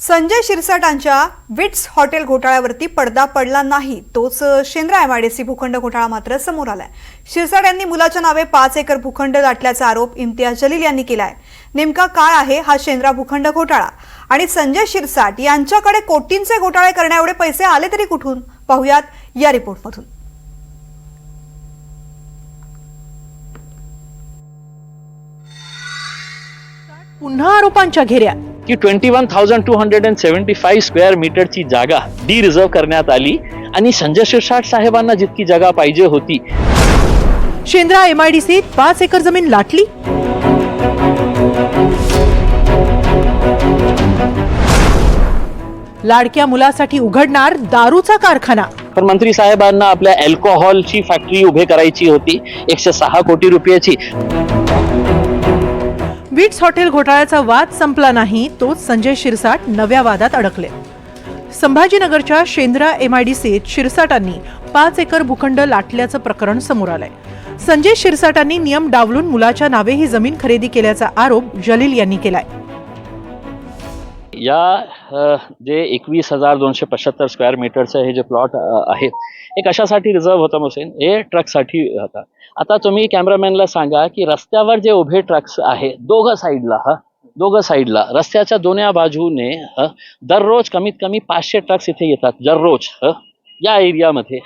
संजय शिरसाटांच्या Vits hotel घोटाळ्यावरती पडदा पडला नाही. तोच शेंद्रा एमआयडीसी भूखंड घोटाळा मात्र समोर आलाय. शिरसाट यांनी मुलाच्या नावे पाच एकर भूखंड दाटल्याचा आरोप इम्तियाज जलील यांनी केलाय. नेमका काय आहे हा शेंद्रा भूखंड घोटाळा? आणि संजय शिरसाट यांच्याकडे कोटींचे घोटाळे करण्याएवढे पैसे आले तरी कुठून? पाहुयात या रिपोर्टमधून. पुन्हा आरोपांच्या घेऱ्यात की twenty one thousand two hundred and seventy five square मीटरची जागा डी रिझर्व करण्यात आली आणि संजय शिरसाट साहेबांना जितकी जागा पाहिजे होती. शेंद्रा एमआयडीसीत पाच एकर जमीन लाटली. लाडक्या मुलासाठी उघडणार दारूचा कारखाना. पण मंत्री साहेबांना आपल्या अल्कोहोलची फॅक्टरी उभे करायची होती. एकशे सहा कोटी रुपयाची. विट्स हॉटेल घोटाळ्याचा वाद संपला नाही तोच संजय शिरसाट नव्या वादात अडकले. संभाजीनगरच्या शेंद्रा एमआयडीसीत शिरसाटांनी पाच एकर भूखंड लाटल्याचं प्रकरण समोर आलंय. संजय शिरसाटांनी नियम डावलून मुलाच्या नावे ही जमीन खरेदी केल्याचा आरोप जलील यांनी केलाय. या जे एकवीस हजार दोनशे पंच्याहत्तर स्क्वेअर मीटरचं हे जे प्लॉट आहे हे कशासाठी रिझर्व होतं मुसेन? हे ट्रकसाठी होता. आता तुम्ही कॅमेरामॅनला सांगा की रस्त्यावर जे उभे ट्रक्स आहे दोघं साईडला हा दोघं साईडला रस्त्याच्या दोन्ही बाजूने दररोज कमीत कमी पाचशे ट्रक्स इथे येतात दररोज ह, या एरियामध्ये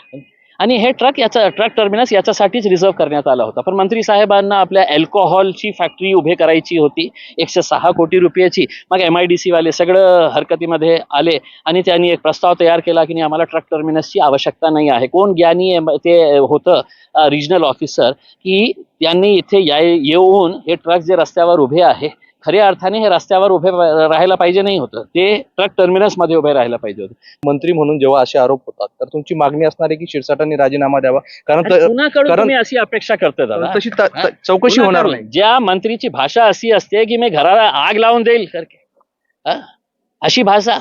आणि हे ट्रक याचा ट्रक टर्मिनस याच्यासाठीच रिझर्व करण्यात आला होता. पण मंत्री साहेबांना आपल्या अल्कोहोलची फॅक्टरी उभे करायची होती एकशे सहा कोटी रुपयाची. मग एम आय डी सीवाले सगळं हरकतीमध्ये आले आणि त्यांनी एक प्रस्ताव तयार केला की नाही आम्हाला ट्रक टर्मिनसची आवश्यकता नाही आहे. कोण ज्ञानी ते होतं रिजनल ऑफिसर की त्यांनी इथे या येऊन हे ट्रक जे रस्त्यावर उभे आहे खऱ्या अर्थाने हे रस्त्यावर उभे राहायला पाहिजे नाही होतं. ते ट्रक टर्मिनसमध्ये उभे राहायला पाहिजे होतं. मंत्री म्हणून जेव्हा असे आरोप होतात तर तुमची मागणी असणार आहे की शिरसाटांनी राजीनामा द्यावा. कारण अशी अपेक्षा करता दादा? तशी चौकशी होणार? नाही. ज्या मंत्रीची भाषा अशी असते की मी घराला आग लावून देईल. हा? अशी भाषा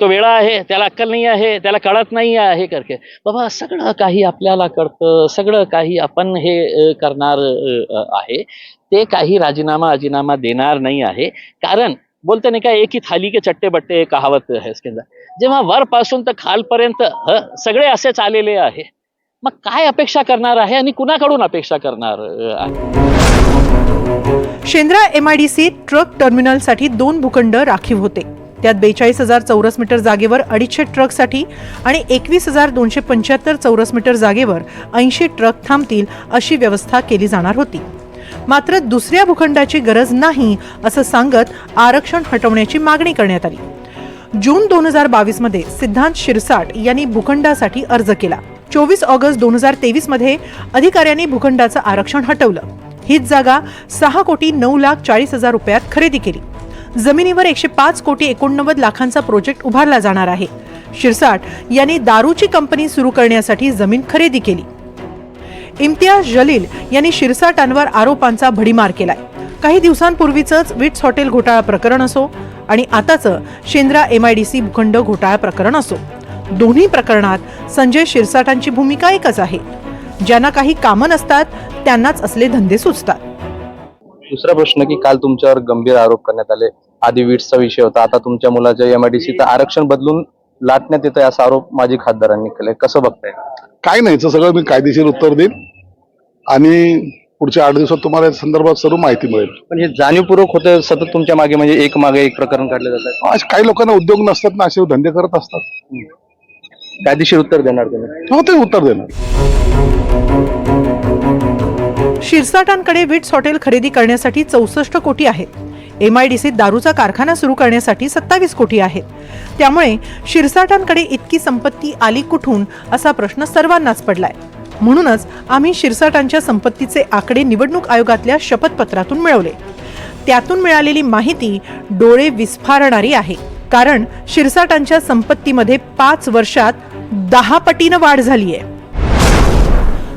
तो वेळा आहे त्याला अक्कल नाही आहे त्याला कळत नाही आहे करके. बाबा सगळं काही आपल्याला कळतं सगळं काही आपण हे करणार आहे. ते काही राजीनामा अजीनामा देणार नाही आहे. कारण बोलते नाही का एक ही थाली के चट्टे बट्टे कहावत आहे इसके जेव्हा वरपासून तर खालपर्यंत ह, सगळे असेच आलेले आहे. मग काय अपेक्षा करणार आहे आणि कुणाकडून अपेक्षा करणार आहे? शेंद्रा एमआयडीसीत ट्रक टर्मिनलसाठी दोन भूखंड राखीव होते. त्यात बेचाळीस हजार चौरस मीटर जागेवर अडीचशे ट्रकसाठी आणि एकवीस हजार दोनशे पंच्याहत्तर चौरस मीटर जागेवर ऐंशी ट्रक थांबतील अशी व्यवस्था केली जाणार होती. मात्र दुसऱ्या भूखंडाची गरज नाही असं सांगत आरक्षण हटवण्याची मागणी करण्यात आली. जून दोन हजार बावीसमध्ये सिद्धांत शिरसाट यांनी भूखंडासाठी अर्ज केला. चोवीस ऑगस्ट दोन हजार तेवीसमध्ये अधिकाऱ्यांनी भूखंडाचं आरक्षण हटवलं. हीच जागा सहा कोटी नऊ लाख चाळीस हजार रुपयात खरेदी केली. जमिनीवर एकशे पाच कोटी एकोणनव्वद लाखांचा प्रोजेक्ट उभारला जाणार आहे. शिरसाट यांनी दारूची कंपनी सुरू करण्यासाठी जमीन खरेदी केली. इम्तियाज जलील यांनी शिरसाटांवर आरोपांचा भडीमार केलाय. काही दिवसांपूर्वीच विट्स हॉटेल घोटाळा प्रकरण असो आणि आताचं शेंद्रा एमआयडीसी भूखंड घोटाळा प्रकरण असो. दोन्ही प्रकरणात संजय शिरसाटांची भूमिका एकच आहे. ज्यांना काही कामं नसतात त्यांनाच असले धंदे सुचतात. दुसरा प्रश्न की काल तुमच्यावर गंभीर आरोप करण्यात आले. आधी वीट्सचा विषय होता. आता तुमच्या मुलाच्या एमआयडीसीचं आरक्षण बदलून लाटण्यात येतंय असा आरोप माजी खासदारांनी केलाय. कसं बघताय? काय नाही याचं सगळं मी कायदेशीर उत्तर देईन. आणि पुढच्या आठ दिवसात तुम्हाला या संदर्भात सर्व माहिती मिळेल. पण हे जाणीवपूर्वक होतं सतत तुमच्या मागे म्हणजे एक मागे एक प्रकरण काढलं जातं? आज काही लोकांना उद्योग नसतात ना असे धंदे करत असतात. कायदेशीर उत्तर देणार तुम्ही? हो ते उत्तर देणार. शिरसाटांकडे विट्स हॉटेल खरेदी करण्यासाठी चौसष्ट कोटी आहेत. एमआयडीसीत दारूचा कारखाना सुरू करण्यासाठी सत्तावीस कोटी आहेत. त्यामुळे शिरसाटांकडे इतकी संपत्ती आली कुठून असा प्रश्न सर्वांनाच पडलाय. म्हणूनच आम्ही शिरसाटांच्या संपत्तीचे आकडे निवडणूक आयोगातल्या शपथपत्रातून मिळवले. त्यातून मिळालेली माहिती डोळे विस्फारणारी आहे. कारण शिरसाटांच्या संपत्तीमध्ये पाच वर्षात दहा पटीनं वाढ झाली आहे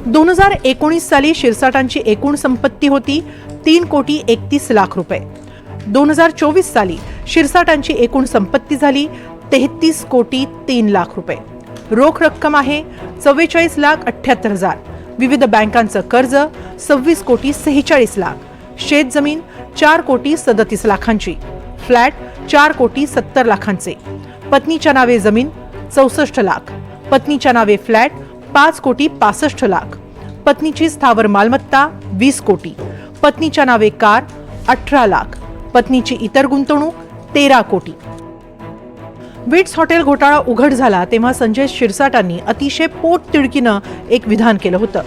दोन हजार एकोणीस साली शिरसाटांची एकूण संपत्ती होती तीन कोटी एकतीस लाख रुपये. दोन हजार चोवीस साली शिरसाटांची एकूण संपत्ती झाली तेहतीस कोटी तीन लाख रुपये. रोख रक्कम आहे चव्वेचाळीस लाख अठ्ठ्याहत्तर हजार. विविध बँकांचं कर्ज सव्वीस कोटी सेहेचाळीस लाख. शेतजमीन चार कोटी सदतीस लाखांची. फ्लॅट चार कोटी सत्तर लाखांचे. पत्नीच्या नावे जमीन चौसष्ट लाख. पत्नीच्या नावे फ्लॅट पाच कोटी पासष्ट लाख. पत्नीची स्थावर मालमत्ता वीस कोटी. पत्नीच्या नावे कार अठरा लाख. पत्नीची इतर गुंतवणूक तेरा कोटी. विट्स हॉटेल घोटाळा उघड झाला तेव्हा संजय शिरसाटांनी अतिशय पोट तिडकीनं एक विधान केलं होतं.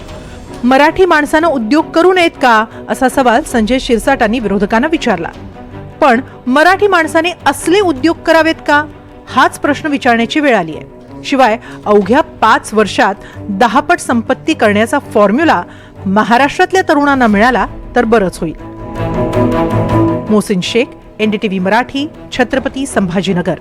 मराठी माणसानं उद्योग करू नयेत का? असा सवाल संजय शिरसाटांनी विरोधकांना विचारला. पण मराठी माणसाने असले उद्योग करावेत का? हाच प्रश्न विचारण्याची वेळ आली आहे. शिवाय अवघ्या पाच वर्षात दहापट संपत्ती करण्याचा फॉर्म्युला महाराष्ट्रातल्या तरुणांना मिळाला तर बरंच होईल. मोसिन शेख एनडीटीव्ही मराठी छत्रपती संभाजीनगर.